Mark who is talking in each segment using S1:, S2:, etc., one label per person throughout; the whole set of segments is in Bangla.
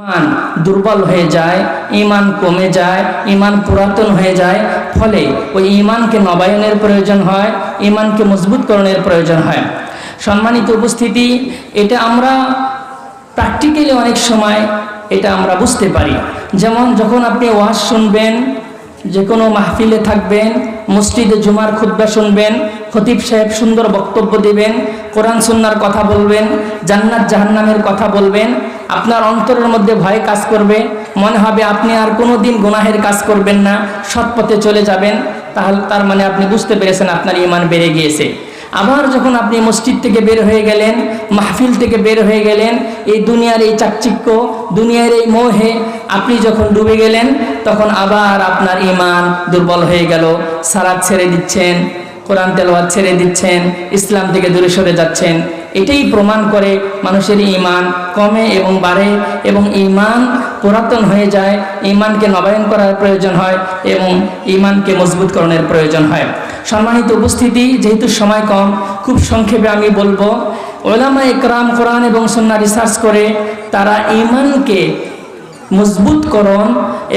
S1: ইমান দুর্বল হয়ে যায়, ইমান কমে যায়, ইমান পুরাতন হয়ে যায়, ফলে ওই ইমানকে নবায়নের প্রয়োজন হয়, ইমানকে মজবুতকরণের প্রয়োজন হয়। সম্মানিত উপস্থিতি, এটা আমরা প্র্যাকটিক্যালি অনেক সময় এটা আমরা বুঝতে পারি। যেমন যখন আপনি ওয়াজ শুনবেন যে কোনো মাহফিলে থাকবেন মসজিদে জুমার খুদ্া শুনবেন, খতিব সাহেব সুন্দর বক্তব্য দেবেন, কোরআন সুন্নার কথা বলবেন, জান্নাত জাহান্নামের কথা বলবেন, আপনার অন্তরের মধ্যে ভয় কাজ করবে, মনে হবে আপনি আর কোনো দিন গুনাহের কাজ করবেন না, সৎ পথে চলে যাবেন, তাহলে তার মানে আপনি বুঝতে পেরেছেন আপনার ইমান বেড়ে গিয়েছে। আবার যখন আপনি মসজিদ থেকে বের হয়ে গেলেন, মাহফিল থেকে বের হয়ে গেলেন, এই দুনিয়ার এই চাকচিক্য, দুনিয়ার এই মোহে, আপনি যখন ডুবে গেলেন, তখন আবার আপনার ইমান দুর্বল হয়ে গেল। সারা ছেড়ে দিচ্ছেন, কোরআন তেলাওয়াত ছেড়ে দিচ্ছেন, ইসলাম থেকে দূরে সরে যাচ্ছেন। এটাই প্রমাণ করে মানুষের ইমান কমে এবং বাড়ে এবং ইমান পুরাতন হয়ে যায় ইমানকে নবায়ন করার প্রয়োজন হয় এবং ইমানকে মজবুতকরণের প্রয়োজন হয়। সম্মানিত উপস্থিতি, যেহেতু সময় কম, খুব সংক্ষেপে আমি বলব ওলামা একরাম কোরআন এবং সন্না রিসার্চ করে তারা ইমানকে মজবুতকরণ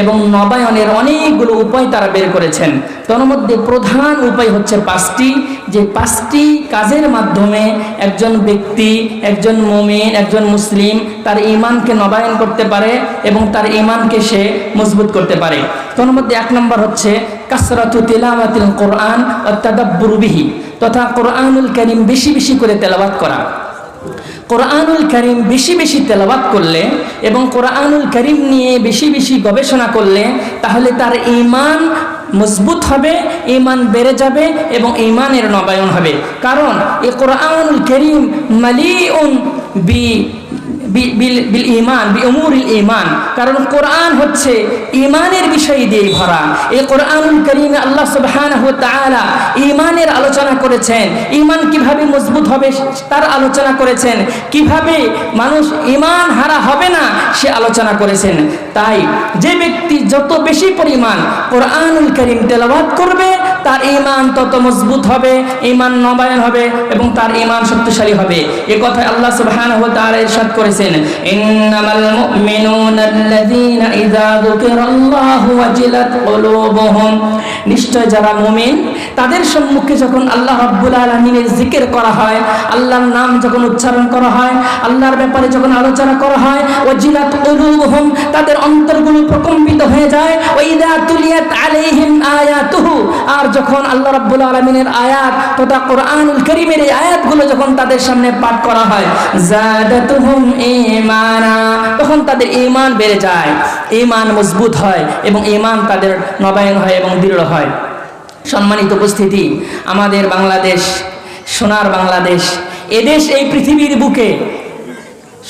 S1: এবং নবায়নের অনেকগুলো উপায় তারা বের করেছেন। তার প্রধান উপায় হচ্ছে পাঁচটি, যে পাঁচটি কাজের মাধ্যমে একজন ব্যক্তি, একজন মুমিন, একজন মুসলিম তার ইমানকে নবায়ন করতে পারে এবং তার ইমানকে সে মজবুত করতে পারে। তার মধ্যে এক নম্বর হচ্ছে কাসরাতু তিলাওয়াতিল কোরআন ও তাদাব্বুরবিহি তথা কোরআনুল করিম বেশি বেশি করে তেলাওয়াত করা। কোরআনুল করিম বেশি বেশি তেলাবাত করলে এবং কোরআনুল করিম নিয়ে বেশি বেশি গবেষণা করলে তাহলে তার ইমান মজবুত হবে ইমান বেড়ে যাবে এবং ইমানের নবায়ন হবে। কারণ এ কোরআনুল করিম মালিউন বি বিল ইমান বি উমুরিল ইমান কারণ কোরআন হচ্ছে ইমানের বিষয় দিয়ে ভরা। এই কোরআনুল করিমে আল্লাহ তাআলা ইমানের আলোচনা করেছেন। ইমান কীভাবে মজবুত হবে তার আলোচনা করেছেন। কীভাবে মানুষ ইমান হারা হবে না, সে আলোচনা করেছেন। তাই যে ব্যক্তি যত বেশি পরিমাণ কোরআনুল করিম তেলাওয়াত করবে, তার ইমান তত মজবুত হবে ইমান নবায়ন হবে এবং তার ইমান শক্তিশালী হবে। এ কথায় আল্লাহ তাআলা ইরশাদ করেছেন। ইন্নামাল মুমিনুনা আল্লাযীনা ইযা যুকিরাল্লাহু ওয়াজিলাত কুলুবুহুম। নিশ্চয় যারা মুমিন, তাদের সম্মুখে যখন আল্লাহ রাব্বুল আলামিনের জিকির করা হয়, আল্লাহর নাম যখন উচ্চারণ করা হয়, আল্লাহর ব্যাপারে যখন আলোচনা করা হয়, ওয়াজিলাত কুলুবুহুম, তাদের অন্তরগুলো প্রকম্পিত হয়ে যায়, ওয়া ইযা তুলিয়াত আলাইহিম আয়াতুহু আর যখন আল্লাহ রাব্বুল আলামিনের আয়াত তথা কোরআনুল কারীমের এই আয়াতগুলো যখন তাদের সামনে পাঠ করা হয়, জাদাতুহুম ঈমানা, তখন তাদের ঈমান বেড়ে যায়, ঈমান মজবুত হয় এবং ঈমান তাদের নবায়ন হয় এবং দৃঢ় হয়। সম্মানিত উপস্থিতি, আমাদের বাংলাদেশ, সোনার বাংলাদেশ, এদেশ এই পৃথিবীর বুকে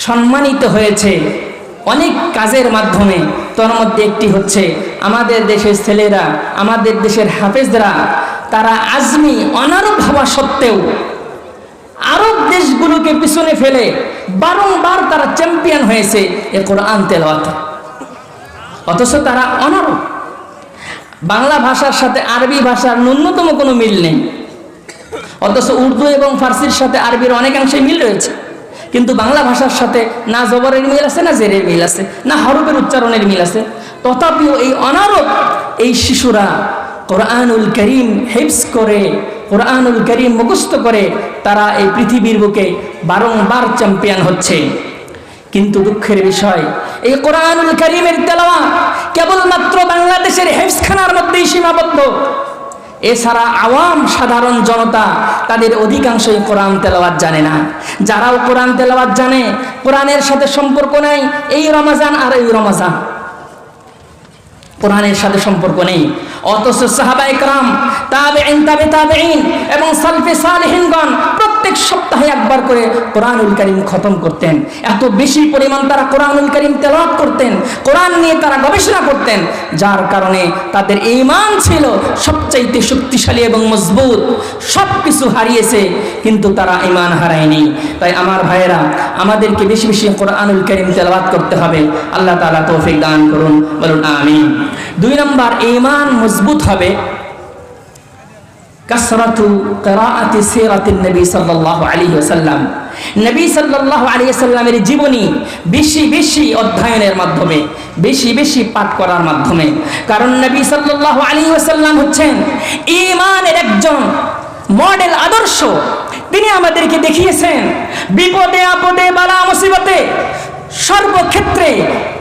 S1: সম্মানিত হয়েছে অনেক কাজের মাধ্যমে তার মধ্যে একটি হচ্ছে আমাদের দেশের ছেলেরা, আমাদের দেশের হাফেজরা, তারা আজমি অনারব হওয়া সত্ত্বেও আরব দেশগুলোকে পিছনে ফেলে বারংবার তারা চ্যাম্পিয়ন হয়েছে এ কোরআন তেলাওয়াতে। অথচ তারা অনারব বাংলা ভাষার সাথে আরবি ভাষার ন্যূনতম কোনো মিল নেই। অথচ উর্দু এবং ফার্সির সাথে আরবির অনেকাংশে মিল রয়েছে। কিন্তু বাংলা ভাষার সাথে না জবরের মিল আছে, না জেরের মিল আছে, না হরফের উচ্চারণের মিল আছে। তথাপিও এই অনারব এই শিশুরা কোরআনুল করিম হেফস করে, কোরআনুল করিম মুখস্থ করে তারা এই পৃথিবীর বুকে বারংবার চ্যাম্পিয়ন হচ্ছে। কিন্তু দুঃখের বিষয়, এই কোরআনুল করিমের তেলাওয়া কেবলমাত্র বাংলাদেশের হেফসখানার মধ্যেই সীমাবদ্ধ। এছাড়া আওয়াম সাধারণ জনতা তাদের অধিকাংশই কোরআন তেলাওয়াত জানে না। যারাও কোরআন তেলাওয়াত জানে, কোরআনের সাথে সম্পর্ক নাই, এই রমাজান আর এই রমাজান। কোরআনের সাথে সম্পর্ক নেই। অথচ সাহাবা একরাম তাবে তাবেঈন এবং সালফে সালেহিনগণ প্রত্যেক সপ্তাহে একবার করে কোরআনুল করিম খতম করতেন। এত বেশি পরিমাণ তারা কোরআনুল করিম তেলাওয়াত করতেন, কোরআন নিয়ে তারা গবেষণা করতেন, যার কারণে তাদের ঈমান ছিল সবচাইতে শক্তিশালী এবং মজবুত। সব কিছু হারিয়েছে, কিন্তু তারা ঈমান হারায়নি। তাই আমার ভাইয়েরা, আমাদেরকে বেশি বেশি কোরআনুল করিম তেলাওয়াত করতে হবে। আল্লাহ তাআলা তৌফিক দান করুন, বলুন আমিন। দুই নম্বর, ঈমান মজবুত হবে। কাসরাতু কিরাআতি সিরাতিন নবী সাল্লাল্লাহু আলাইহি ওয়াসাল্লাম। নবী সাল্লাল্লাহু আলাইহি ওয়াসাল্লামের জীবনী বেশি বেশি অধ্যয়নের মাধ্যমে, বেশি বেশি পাঠ করার মাধ্যমে। কারণ নবী সাল্লাল্লাহু আলাইহি ওয়াসাল্লাম হচ্ছেন ঈমানের একজন মডেল আদর্শ। তিনি আমাদেরকে দেখিয়েছেন, বিপদে আপদে, বালা মুসিবতে সর্বক্ষেত্রে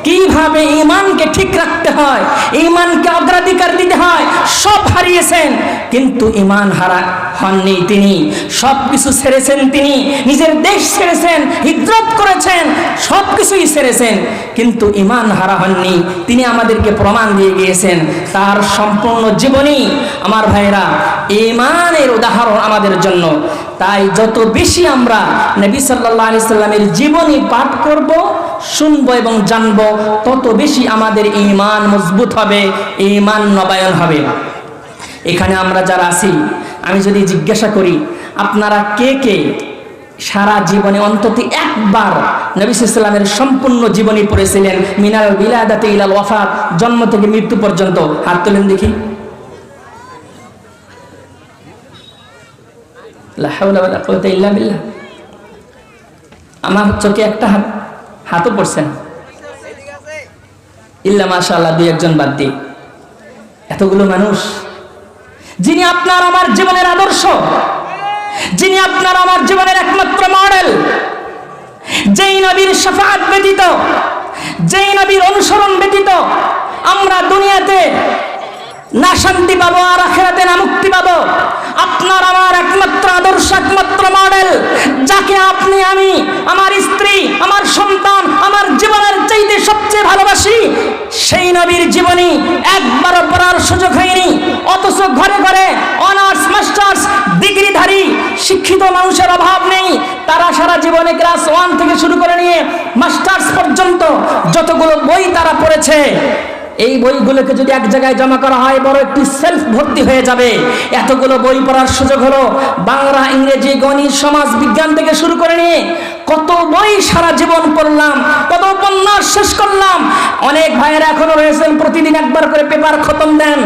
S1: কীভাবে ইমানকে ঠিক রাখতে হয় ইমানকে অগ্রাধিকার দিতে হয়, সব হারিয়েছেন, কিন্তু ইমান হারা হননি তিনি। সব কিছু ছেড়েছেন তিনি, নিজের দেশ ছেড়েছেন, হিজরত করেছেন, সব কিছুই ছেড়েছেন, কিন্তু ইমান হারা হননি। তিনি আমাদেরকে প্রমাণ দিয়ে গিয়েছেন, তার সম্পূর্ণ জীবনী। আমার ভাইরা ইমানের উদাহরণ আমাদের জন্য। তাই যত বেশি আমরা নবী সাল্লাল্লাহু আলাইহি সাল্লামের জীবনী পাঠ করব শুনব এবং জানব, তত বেশি আমাদের ঈমান মজবুত হবে, ঈমান নবায়ন হবে। এখানে আমরা যারা আছি, আমি যদি জিজ্ঞাসা করি, আপনারা কে কে সারা জীবনে অন্তত একবার নবী সাল্লামের সম্পূর্ণ জীবনী পড়েছিলেন? মিনাল বিলাদাতে ইলাল ওয়াফাত, জন্ম থেকে মৃত্যু পর্যন্ত। হাত তোলেন দেখি। আমার চোখে একটা হাত হাতও পড়ছে না। ইল্লা মাশাআল্লাহ, দুই একজন বাদ দিয়ে এতগুলো মানুষ, যিনি আপনার আমার জীবনের আদর্শ, যিনি আপনার আমার জীবনের একমাত্র মডেল, যেই নবীর শাফাআত ব্যতীত, যেই নবীর অনুসরণ ব্যতীত, আমরা দুনিয়াতে না শান্তি পাবো, আর আখেরাতে না মুক্তি পাবো। আপনার আমার একমাত্র আদর্শ, একমাত্র মডেল, যাকে আপনি, আমি, আমার স্ত্রী, আমার সন্তান, আমার জীবনের চাইতে সবচেয়ে ভালোবাসি, সেই নবীর জীবনী একবারও পড়ার সুযোগ হয়নি। অথচ ঘরে ঘরে অনার্স, মাস্টার্স, ডিগ্রিধারী, শিক্ষিত মানুষের অভাব নেই। তারা সারা জীবনে ক্লাস ওয়ান থেকে শুরু করে নিয়ে মাস্টার্স পর্যন্ত যতগুলো বই তারা পড়েছে এই বইগুলোকে যদি এক জায়গায় জমা করা হয়, বড় একটি সেলফ ভর্তি হয়ে যাবে। এতগুলো বই পড়ার সুযোগ হলো বাংলা, ইংরেজি, গণিত, সমাজ, বিজ্ঞান থেকে শুরু করে নিয়ে কত বই সারা জীবন পড়লাম, কত উপন্যাস শেষ করলাম। অনেক ভাইয়েরা এখনও রয়েছেন, প্রতিদিন একবার করে পেপার খতম দেন।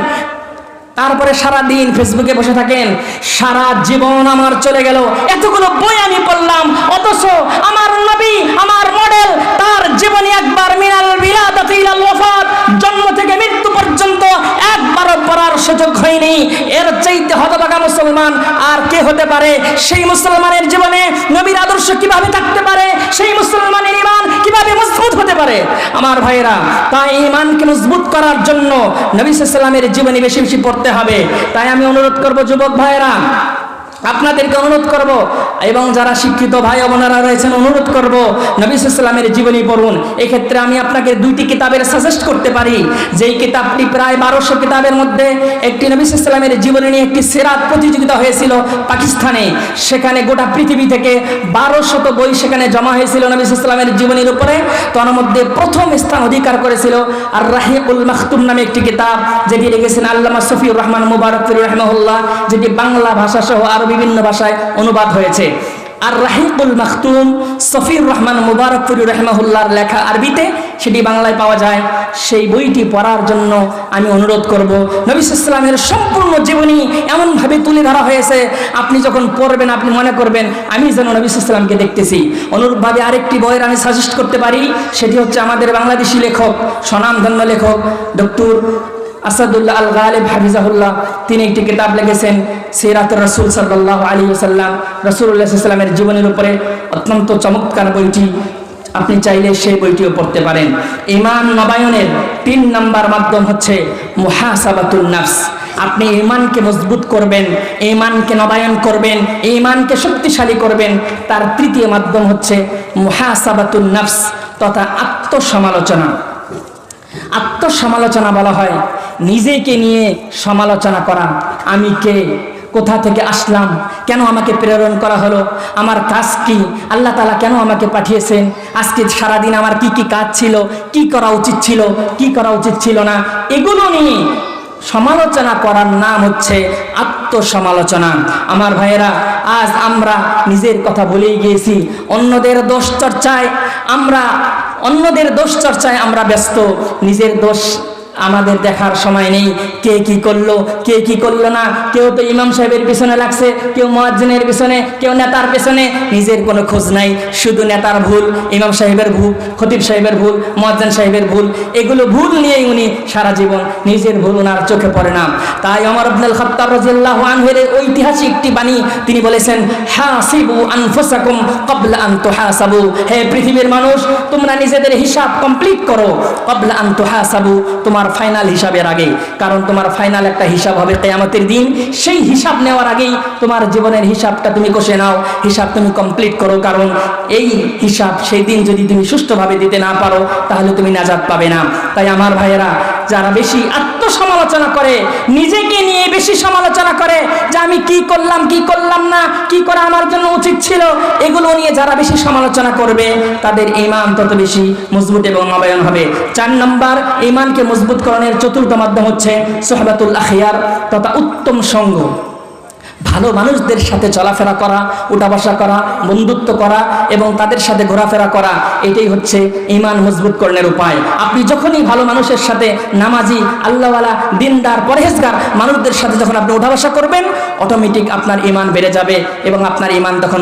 S1: তারপরে সারা দিন ফেসবুকে বসে থাকেন, সারা জীবন আমার চলে গেল। এতগুলো বই আমি পড়লাম, অথচ আমার নবী, আমার মডেল তার জীবনী একবার মিনাল বিলাদাতি ইলাল ওয়াফাত, জন্ম থেকে মৃত্যু পর্যন্ত একবারও পড়ার সুযোগ হয়নি। এর চাইতে হতভাগা মুসলমান আর কে হতে পারে? সেই মুসলমানের জীবনে নবীর আদর্শ কীভাবে থাকতে পারে? সেই মুসলমানের পারে। আমার ভাইয়েরা তাই ইমানকে মজবুত করার জন্য নবী সাল্লামের জীবনী বেশি বেশি পড়তে হবে। তাই আমি অনুরোধ করব, যুবক ভাইয়েরা আপনাদেরকে অনুরোধ করব এবং যারা শিক্ষিত ভাই বোনেরা রয়েছেন, অনুরোধ করব নবী সাল্লামের জীবনী পড়ুন। এক্ষেত্রে আমি আপনাকে দুইটি কিতাবের সাজেস্ট করতে পারি। যেই কিতাবটি প্রায় বারোশো কিতাবের মধ্যে একটি নবী সাল্লামের জীবনী নিয়ে একটি সেরাত প্রতিযোগিতা হয়েছিল পাকিস্তানে। সেখানে গোটা পৃথিবী থেকে বারোশত বই সেখানে জমা হয়েছিল নবী সাল্লামের জীবনীর উপরে। তার মধ্যে প্রথম স্থান অধিকার করেছিল আর রাহিকুল মাখতুম নামে একটি কিতাব, যেটি লিখেছেন আল্লামা সফিউর রহমান মুবারক রহমহুল্লাহ, যেটি বাংলা ভাষা সহ আরও বিভিন্ন ভাষায় অনুবাদ হয়েছে। আর রাহিকুল মাখতুম সফির রহমান মুবারকপুরি রহমাহুল্লাহর লেখা আরবিতে, সেটি বাংলায় পাওয়া যায়। সেই বইটি পড়ার জন্য আমি অনুরোধ করব, নবী ইসলামের সম্পূর্ণ জীবনী এমনভাবে তুলে ধরা হয়েছে, আপনি যখন পড়বেন, আপনি মনে করবেন, আমি যেন নবী ইসলামকে দেখতেছি। অনুরূপভাবে আরেকটি বইয়ের আমি সাজেস্ট করতে পারি, সেটি হচ্ছে আমাদের বাংলাদেশি লেখক, স্বনামধন্য লেখক, ডক্টর আসাদুল্লাহ আল গালিব হাফিজাহুল্লাহ, তিনি একটি কিতাব লিখেছেন সিরাত রসুল সাল্লাহ আলী সাল্লাম রসুল্লাহ জীবনের উপরে অত্যন্ত চমৎকার বইটি, আপনি চাইলে সেই বইটিও পড়তে পারেন। ইমান নবায়নের তিন নাম্বার মাধ্যম হচ্ছে মুহাসাবাতুল নাফস। আপনি ইমানকে মজবুত করবেন ইমানকে নবায়ন করবেন ইমানকে শক্তিশালী করবেন, তার তৃতীয় মাধ্যম হচ্ছে মুহাসাবাতুল নাফস তথা আত্মসমালোচনা। আত্মসমালোচনা বলা হয় নিজেকে নিয়ে সমালোচনা করা। আমি কে? কোথা থেকে আসলাম? কেন আমাকে প্রেরণ করা হলো? আমার কাজ কি? আল্লাহ তালা কেন আমাকে পাঠিয়েছেন? আজকে সারাদিন আমার কি কি কাজ ছিল? কি করা উচিত ছিল? কি করা উচিত ছিল না? এগুলো নিয়ে সমালোচনা করার নাম হচ্ছে আত্মসমালোচনা। আমার ভাইয়েরা, আজ আমরা নিজের কথা বলেই গিয়েছি। অন্যদের দোষ চর্চায় আমরা, অন্যদের দোষ চর্চায় আমরা ব্যস্ত। নিজের দোষ আমাদের দেখার সময় নেই। কে কি করল, কে কি করল না? কেউ তো ইমাম সাহেবের পিছনে লাগছে, কেউ মুয়াজ্জিনের পিছনে, কেউ নেতার পেছনে। নিজের কোনো খোঁজ নাই, শুধু নেতার ভুল, ইমাম সাহেবের ভুল, খতিব সাহেবের ভুল, মুয়াজ্জিন সাহেবের ভুল। এগুলো ভুল নিয়েই উনি সারা জীবন নিজের ভুল ওনার চোখে পড়ে না। তাই অমর আব্দুল খাত্তাব রাদিয়াল্লাহু আনহুর ঐতিহাসিক একটি বাণী, তিনি বলেছেন, হাসিবু আনফুসাকুম ক্বাবলা আন তুহাসাবু। হে পৃথিবীর মানুষ, তোমরা নিজেদের হিসাব কমপ্লিট করো। ক্বাবলা আন তুহাসাবু। তোমার ফাইনাল হিসাবের আগে কারণ তোমার ফাইনাল একটা হিসাব হবে কেয়ামতের দিন। সেই হিসাব নেওয়ার আগেই তোমার জীবনের হিসাবটা তুমি কষে নাও। হিসাব তুমি কমপ্লিট করো, কারণ এই হিসাব সেই দিন যদি তুমি সুষ্ঠুভাবে দিতে না পারো, তাহলে তুমি নাজাদ পাবে না। তাই আমার ভাইয়েরা, যারা বেশি আত্মসমালোচনা করে, নিজেকে নিয়ে বেশি সমালোচনা করে যে আমি কি করলাম কি করলাম না, কি করা আমার জন্য উচিত ছিল, এগুলো নিয়ে যারা বেশি সমালোচনা করবে, তাদের ইমান তত বেশি মজবুত এবং নবায়ন হবে। চার নম্বর ইমানকে মজবুতকরণের চতুর্থ মাধ্যম হচ্ছে সোহবাতুল আখিয়ার তথা উত্তম সঙ্গ। ভালো মানুষদের সাথে চলাফেরা করা উঠা বসা করা, বন্ধুত্ব করা এবং তাদের সাথে ঘোরাফেরা করা, এটাই হচ্ছে ইমান মজবুতকরণের উপায়। আপনি যখনই ভালো মানুষের সাথে নামাজি, আল্লাহওয়ালা, দিনদার, পরহেজগার মানুষদের সাথে যখন আপনি উঠা বসা করবেন অটোমেটিক আপনার ইমান বেড়ে যাবে এবং আপনার ইমান তখন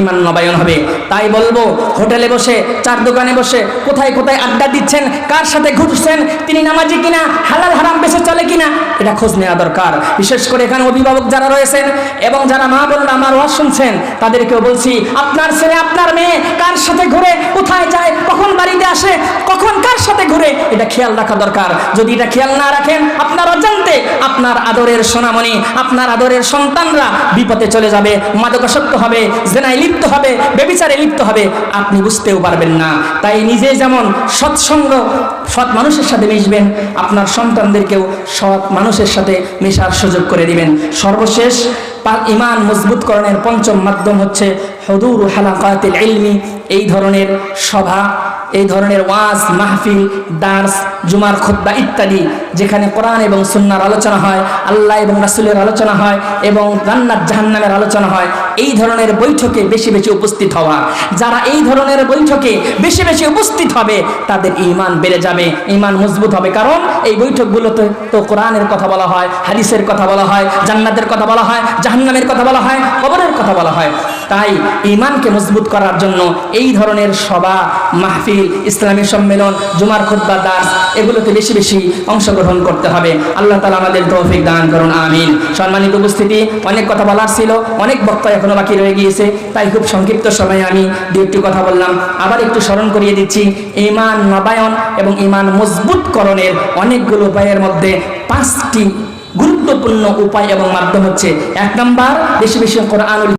S1: ইমান নবায়ন হবে। তাই বলব, হোটেলে বসে, চার দোকানে বসে, কোথায় কোথায় আড্ডা দিচ্ছেন, কার সাথে ঘুরছেন, তিনি নামাজি কিনা, হালাল হারাম বেশি চলে কিনা, এটা খোঁজ নেওয়া দরকার। বিশেষ করে এখানে অভিভাবক যারা রয়েছেন এবং যারা মা বোনরা আমার ওয়াজ শুনছেন, তাদেরকেও বলছি, আপনার ছেলে, আপনার মেয়ে কার সাথে ঘুরে কোথায় যায় কখন বাড়িতে আসে, কখন কার সাথে ঘুরে, এটা খেয়াল রাখা দরকার। যদি এটা খেয়াল না রাখেন, আপনার অজান্তে আপনার আদরের সোনামণি, আপনার আদরের সন্তানরা বিপদে চলে যাবে, মাদকাসক্ত হবে, জেনায় লিপ্ত হবে, বেবিচারে লিপ্ত হবে, আপনি বুঝতেও পারবেন না। তাই নিজে যেমন সৎসঙ্গ সৎ মানুষের সাথে মিশবেন, আপনার সন্তানদেরকেও সৎ মানুষের সাথে মেশার সুযোগ করে দিবেন। সর্বশেষ ইমান মজবুতকরণের পঞ্চম মাধ্যম হচ্ছে হদুর হালাকাতিল ইলমি। এই ধরনের সভা, এই ধরনের ওয়াজ, মাহফিল, দার্স, জুমার খুদ্া ইত্যাদি যেখানে কোরআন এবং সুন্নার আলোচনা হয়, আল্লাহ এবং রাসুলের আলোচনা হয় এবং জান্নাত জাহান্নামের আলোচনা হয়, এই ধরনের বৈঠকে বেশি বেশি উপস্থিত হওয়া। যারা এই ধরনের বৈঠকে বেশি বেশি উপস্থিত হবে, তাদের ইমান বেড়ে যাবে, ইমান মজবুত হবে। কারণ এই বৈঠকগুলোতে তো কোরআনের কথা বলা হয়, হাদিসের কথা বলা হয়, জান্নাতের কথা বলা হয় জাহান্নামের কথা বলা হয়, কবরের কথা বলা হয়। তাই ইমানকে মজবুত করার জন্য এই ধরনের সভা, মাহফিল, ইসলামী সম্মেলন, জুমার খুদ্া দাস এগুলোতে বেশি বেশি অংশগ্রহণ করতে হবে। আল্লাহ তালা আমাদের তৌফিক দান করুন, আমিন। সম্মানিত উপস্থিতি, অনেক কথা বলার ছিল, অনেক বক্তা এখনও বাকি রয়ে গিয়েছে, তাই খুব সংক্ষিপ্ত সময়ে আমি দু একটি কথা বললাম। আবার একটু স্মরণ করিয়ে দিচ্ছি ইমান নবায়ন এবং ইমান মজবুতকরণের অনেকগুলো উপায়ের মধ্যে পাঁচটি গুরুত্বপূর্ণ উপায় এবং মাধ্যম হচ্ছে এক নম্বর বেশি বেশি কোরআনুল